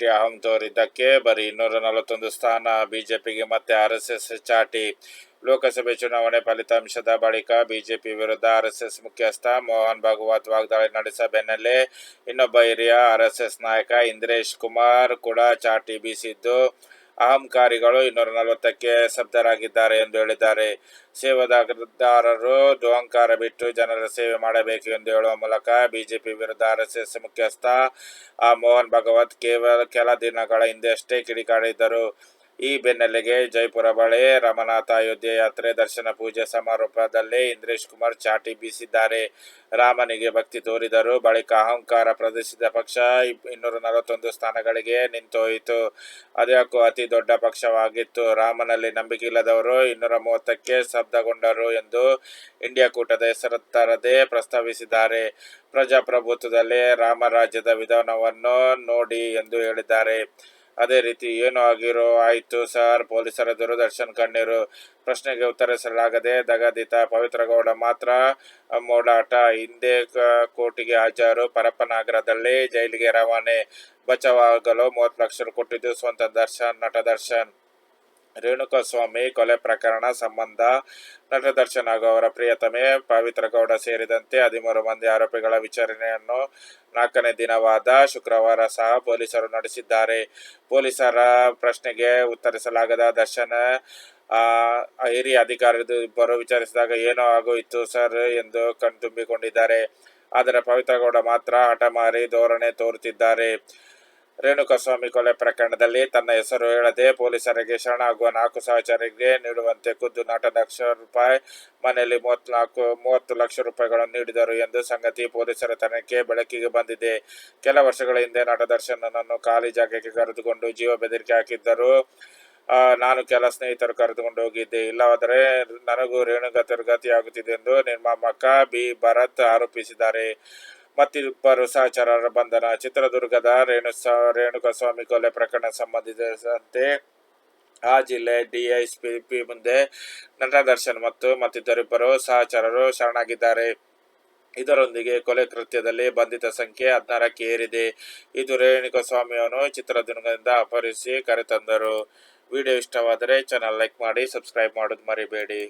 ಚಾಟಿ ಅಹಂ ತೋರಿದ್ದಕ್ಕೆ ಬರೀ ಇನ್ನೂರ ನಲವತ್ತೊಂದು ಸ್ಥಾನ. ಬಿಜೆಪಿಗೆ ಮತ್ತೆ ಆರ್ಎಸ್ಎಸ್ ಚಾಟಿ. ಲೋಕಸಭೆ ಚುನಾವಣೆ ಫಲಿತಾಂಶದ ಬಳಿಕ ಬಿಜೆಪಿ ವಿರುದ್ಧ ಆರ್ಎಸ್ಎಸ್ ಮುಖ್ಯಸ್ಥ ಮೋಹನ್ ಭಾಗವತ್ ವಾಗ್ದಾಳಿ ನಡೆಸ ಬೆನ್ನಲ್ಲೇ ಇನ್ನೊಬ್ಬ ಹಿರಿಯ ಆರ್ಎಸ್ಎಸ್ ನಾಯಕ ಇಂದ್ರೇಶ್ ಕುಮಾರ್ ಕೂಡ ಚಾಟಿ ಬೀಸಿದ್ದು. ಅಹಂಕಾರಿಗಳು ಇನ್ನೂರ ನಲವತ್ತಕ್ಕೆ ಸಬ್ಧರಾಗಿದ್ದಾರೆ ಎಂದು ಹೇಳಿದ್ದಾರೆ. ಸೇವಾದಾರರು ದುಹಂಕಾರ ಬಿಟ್ಟು ಜನರ ಸೇವೆ ಮಾಡಬೇಕು ಎಂದು ಹೇಳುವ ಮೂಲಕ ಬಿಜೆಪಿ ವಿರುದ್ಧ ಆರ್ಎಸ್ಎಸ್ ಮುಖ್ಯಸ್ಥ, ಆ ಮೋಹನ್ ಭಗವತ್ ಕೇವಲ ಕೆಲ ದಿನಗಳ ಹಿಂದೆಯಷ್ಟೇ ಕಿಡಿಕಾಡಿದ್ದರು. ಈ ಬೆನ್ನೆಲೆಗೆ ಜೈಪುರ ಬಳಿ ರಾಮನಾಥ ಅಯೋಧ್ಯೆ ಯಾತ್ರೆ, ದರ್ಶನ ಪೂಜೆ ಸಮಾರೋಪದಲ್ಲಿ ಇಂದ್ರೇಶ್ ಕುಮಾರ್ ಚಾಟಿ ಬೀಸಿದ್ದಾರೆ. ರಾಮನಿಗೆ ಭಕ್ತಿ ತೋರಿದರು. ಬಳಿಕ ಅಹಂಕಾರ ಪ್ರದರ್ಶಿಸಿದ ಪಕ್ಷ ಇನ್ನೂರ ನಲವತ್ತೊಂದು ಸ್ಥಾನಗಳಿಗೆ ನಿಂತೋಯಿತು. ಅದಕ್ಕೂ ಅತಿ ದೊಡ್ಡ ಪಕ್ಷವಾಗಿತ್ತು. ರಾಮನಲ್ಲಿ ನಂಬಿಕೆ ಇಲ್ಲದವರು ಇನ್ನೂರ ಮೂವತ್ತಕ್ಕೆ ಸ್ತಬ್ಧಗೊಂಡರು ಎಂದು ಇಂಡಿಯಾ ಕೂಟದ ಹೆಸರು ತರದೇ ಪ್ರಸ್ತಾವಿಸಿದ್ದಾರೆ. ಪ್ರಜಾಪ್ರಭುತ್ವದಲ್ಲಿ ರಾಮರಾಜ್ಯದ ವಿಧಾನವನ್ನು ನೋಡಿ ಎಂದು ಹೇಳಿದ್ದಾರೆ. ಅದೇ ರೀತಿ ಏನು ಆಗಿರೋ ಆಯ್ತು ಸರ್. ಪೊಲೀಸರ ದೂರದರ್ಶನ್ ಕಣ್ಣೀರು. ಪ್ರಶ್ನೆಗೆ ಉತ್ತರಿಸಲಾಗದೆ ದಗದಿತ ಪವಿತ್ರಗೌಡ ಮಾತ್ರ ಮೋಡಾಟ. ಹಿಂದೆ ಕೋರ್ಟಿಗೆ ಹಾಜರು. ಪರಪ್ಪನಗರದಲ್ಲಿ ಜೈಲಿಗೆ ರವಾನೆ. ಬಚಾವಾಗಲು ಮೂವತ್ತು ಲಕ್ಷ ಕೊಟ್ಟಿದ್ದು ಸ್ವಂತ ದರ್ಶನ್, ನಟ ದರ್ಶನ್. ರೇಣುಕಾಸ್ವಾಮಿ ಕೊಲೆ ಪ್ರಕರಣ ಸಂಬಂಧ ನಟ ದರ್ಶನ್ ಹಾಗೂ ಅವರ ಪ್ರಿಯತಮೆ ಪವಿತ್ರ ಗೌಡ ಸೇರಿದಂತೆ ಹದಿಮೂರು ಮಂದಿ ಆರೋಪಿಗಳ ವಿಚಾರಣೆಯನ್ನು ನಾಲ್ಕನೇ ದಿನವಾದ ಶುಕ್ರವಾರ ಸಹ ಪೊಲೀಸರು ನಡೆಸಿದ್ದಾರೆ. ಪೊಲೀಸರ ಪ್ರಶ್ನೆಗೆ ಉತ್ತರಿಸಲಾಗದ ದರ್ಶನ್ ಹಿರಿಯ ಅಧಿಕಾರಿಗಳು ಇಬ್ಬರು ವಿಚಾರಿಸಿದಾಗ ಏನೋ ಆಗೋಯಿತು ಸರ್ ಎಂದು ಕಣ್ತುಂಬಿಕೊಂಡಿದ್ದಾರೆ. ಆದರೆ ಪವಿತ್ರಗೌಡ ಮಾತ್ರ ಹಠಮಾರಿ ಧೋರಣೆ ತೋರುತ್ತಿದ್ದಾರೆ. ರೇಣುಕಾಸ್ವಾಮಿ ಕೊಲೆ ಪ್ರಕರಣದಲ್ಲಿ ತನ್ನ ಹೆಸರು ಹೇಳದೆ ಪೊಲೀಸರಿಗೆ ಶರಣಾಗುವ ನಾಲ್ಕು ಸಹಚರಿಗೆ ನೀಡುವಂತೆ ಖುದ್ದು ನಟ ಲಕ್ಷ ರೂಪಾಯಿ ಮನೆಯಲ್ಲಿ ಮೂವತ್ನಾಲ್ಕು ಮೂವತ್ತು ಲಕ್ಷ ರೂಪಾಯಿಗಳನ್ನು ನೀಡಿದರು ಎಂದು ಸಂಗತಿ ಪೊಲೀಸರ ತನಿಖೆ ಬೆಳಕಿಗೆ ಬಂದಿದೆ. ಕೆಲ ವರ್ಷಗಳ ಹಿಂದೆ ನಟ ದರ್ಶನನನ್ನು ಖಾಲಿ ಜಾಗಕ್ಕೆ ಕರೆದುಕೊಂಡು ಜೀವ ಬೆದರಿಕೆ ಹಾಕಿದ್ದರು. ನಾನು ಕೆಲ ಸ್ನೇಹಿತರು ಕರೆದುಕೊಂಡು ಹೋಗಿದ್ದೆ. ಇಲ್ಲವಾದರೆ ನನಗೂ ರೇಣುಗತಿರ್ಗತಿಯಾಗುತ್ತಿದೆ ಎಂದು ನಿರ್ಮಾಪಕ ಬಿ. ಭರತ್ ಆರೋಪಿಸಿದ್ದಾರೆ. ಮತ್ತಿಬ್ಬರು ಸಹಚರರ ಬಂಧನ. ಚಿತ್ರದುರ್ಗದ ರೇಣು ರೇಣುಕಸ್ವಾಮಿ ಕೊಲೆ ಪ್ರಕರಣ ಸಂಬಂಧಿಸಿದಂತೆ ಆ ಜಿಲ್ಲೆ ಡಿಐಸ್ಪಿ ಮುಂದೆ ನಟ ದರ್ಶನ್ ಮತ್ತು ಮತ್ತಿತರಿಬ್ಬರು ಸಹಚರರು ಶರಣಾಗಿದ್ದಾರೆ. ಇದರೊಂದಿಗೆ ಕೊಲೆ ಕೃತ್ಯದಲ್ಲಿ ಬಂಧಿತ ಸಂಖ್ಯೆ ಹದಿನಾರಕ್ಕೆ ಏರಿದೆ. ಇದು ರೇಣುಕಸ್ವಾಮಿಯನ್ನು ಚಿತ್ರದುರ್ಗದಿಂದ ಅಪಹರಿಸಿ ಕರೆತಂದರು. ವಿಡಿಯೋ ಇಷ್ಟವಾದರೆ ಚಾನಲ್ ಲೈಕ್ ಮಾಡಿ ಸಬ್ಸ್ಕ್ರೈಬ್ ಮಾಡೋದು ಮರಿಬೇಡಿ.